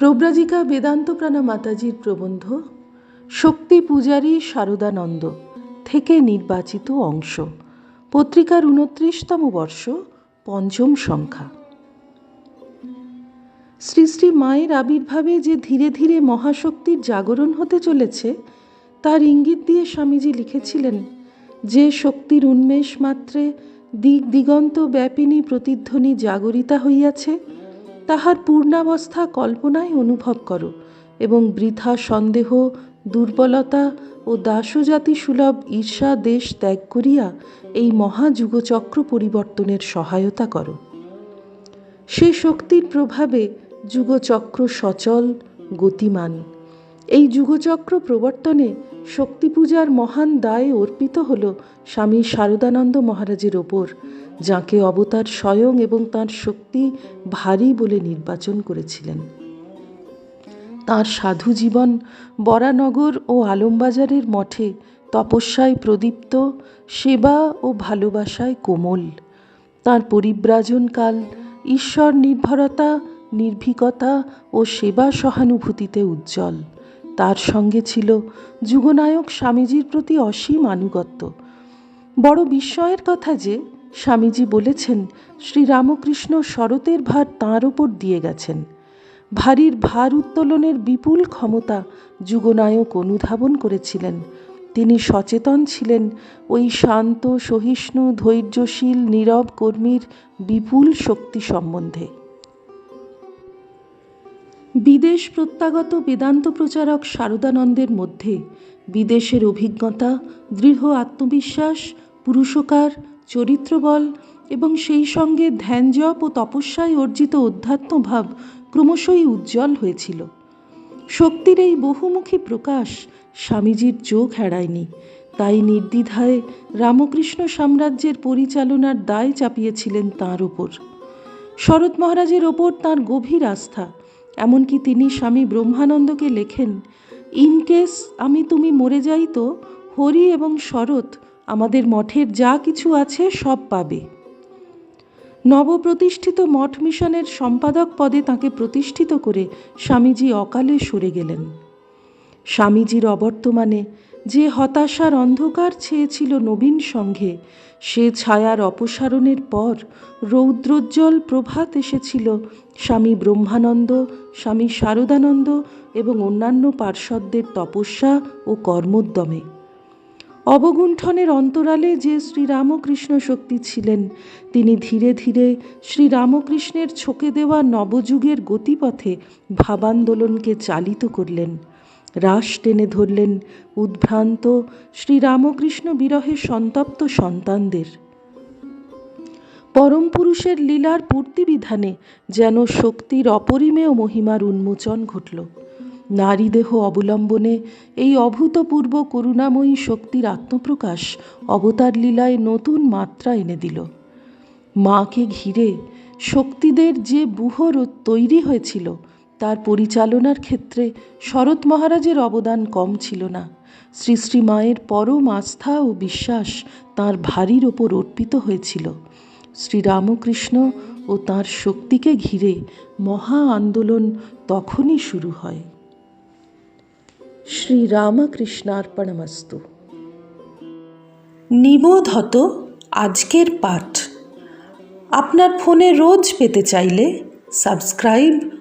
প্রব্রাজিকা বেদান্ত প্রাণা মাতাজির প্রবন্ধ, শক্তি পূজারী শারদানন্দ থেকে নির্বাচিত অংশ, পত্রিকার উনত্রিশতম বর্ষ, পঞ্চম সংখ্যা। শ্রী শ্রী মায়ের আবির্ভাবে যে ধীরে ধীরে মহাশক্তির জাগরণ হতে চলেছে, তার ইঙ্গিত দিয়ে স্বামীজি লিখেছিলেন যে শক্তির উন্মেষ মাত্রে দিক দিগন্ত ব্যাপিনী প্রতিধ্বনি জাগরিতা হইয়াছে তাহার পূর্ণাবস্থা কল্পনায় অনুভব করো এবং বৃথা সন্দেহ, দুর্বলতা ও দাসজাতি সুলভ ঈর্ষা দেশ ত্যাগ করিয়া এই মহাযুগচক্র পরিবর্তনের সহায়তা করো। সে শক্তির প্রভাবে যুগচক্র সচল, গতিমান। এই যুগচক্র প্রবর্তনে শক্তি পূজার মহান দায় অর্পিত হল স্বামী শারদানন্দ মহারাজের ওপর, যাকে অবতার স্বয়ং এবং তার শক্তি ভারী বলে নির্বাচন করেছিলেন। তার সাধু জীবন বরানগর ও আলমবাজারের মঠে তপস্যায় প্রদীপ্ত, সেবা ও ভালোবাসায় কোমল। তার পরিব্রাজনকাল, ঈশ্বর নির্ভরতা, নির্ভীকতা ও সেবা সহানুভূতিতে উজ্জ্বল। তার সঙ্গে ছিল যুগনায়ক স্বামীজির প্রতি অসীম আনুগত্য। বড় বিস্ময়ের কথা যে, স্বামীজি বলেছেন, শ্রীরামকৃষ্ণ শরতের ভার তাঁর ওপর দিয়ে গেছেন। ভারীর ভার উত্তোলনের বিপুল ক্ষমতা যুগনায়ক অনুধাবন করেছিলেন। তিনি সচেতন ছিলেন, ওই শান্ত, সহিষ্ণু, ধৈর্যশীল, নীরব কর্মীর বিপুল শক্তি সম্বন্ধে। বিদেশ প্রত্যাগত বেদান্ত প্রচারক শারদানন্দের মধ্যে বিদেশের অভিজ্ঞতা, দৃঢ় আত্মবিশ্বাস, পুরুষকার, চরিত্রবল এবং সেই সঙ্গে ধ্যানজপ ও তপস্যায় অর্জিত অধ্যাত্মভাব ক্রমশই উজ্জ্বল হয়েছিল। শক্তির এই বহুমুখী প্রকাশ স্বামীজির চোখ এড়ায়নি। তাই নির্দ্বিধায় রামকৃষ্ণ সাম্রাজ্যের পরিচালনার দায় চাপিয়েছিলেন তাঁর ওপর। শরৎ মহারাজের ওপর তাঁর গভীর আস্থা এমনকি তিনি স্বামী ব্রহ্মানন্দকে লেখেন, ইন কেস আমি তুমি মরে যাই তো, হরি এবং শরৎ আমাদের মঠের যা কিছু আছে সব পাবে। নবপ্রতিষ্ঠিত মঠ মিশনের সম্পাদক পদে তাকে প্রতিষ্ঠিত করে স্বামীজি অকালে সরে গেলেন। স্বামীজির অবর্তমানে যে হতাশার অন্ধকার ছেয়েছিল নবীন সঙ্ঘে সে ছায়ার অপসারণের পর রৌদ্রোজ্জ্বল প্রভাত এসেছিল স্বামী ব্রহ্মানন্দ, স্বামী শারদানন্দ এবং অন্যান্য পার্ষদদের তপস্যা ও কর্মোদ্যমে। অবগুণ্ঠনের অন্তরালে যে শ্রীরামকৃষ্ণ শক্তি ছিলেন, তিনি ধীরে ধীরে শ্রীরামকৃষ্ণের ছোকে দেওয়া নবযুগের গতিপথে ভাবান্দোলনকে চালিত করলেন। রাস টেনে ধরলেন উদ্ভ্রান্ত শ্রীরামকৃষ্ণ বিরহে সন্তপ্ত সন্তানদের। পরম পুরুষের লীলার পূর্তিবিধানে যেন শক্তির অপরিমেয় মহিমার উন্মোচন ঘটল। নারীদেহ অবলম্বনে এই অভূতপূর্ব করুণাময়ী শক্তির আত্মপ্রকাশ অবতার লীলায় নতুন মাত্রা এনে দিল। মাকে ঘিরে শক্তিদের যে বুহর তৈরি হয়েছিল তার পরিচালনার ক্ষেত্রে শরৎ মহারাজের অবদান কম ছিল না। শ্রী শ্রী মায়ের পরম আস্থা ও বিশ্বাস তাঁর ভারীর ওপর অর্পিত হয়েছিল। শ্রীরামকৃষ্ণ ও তাঁর শক্তিকে ঘিরে মহা আন্দোলন তখনই শুরু হয়। শ্রীরামকৃষ্ণার্পণমস্তু নিবোধত আজকের পাঠ। আপনার ফোনে রোজ পেতে চাইলে সাবস্ক্রাইব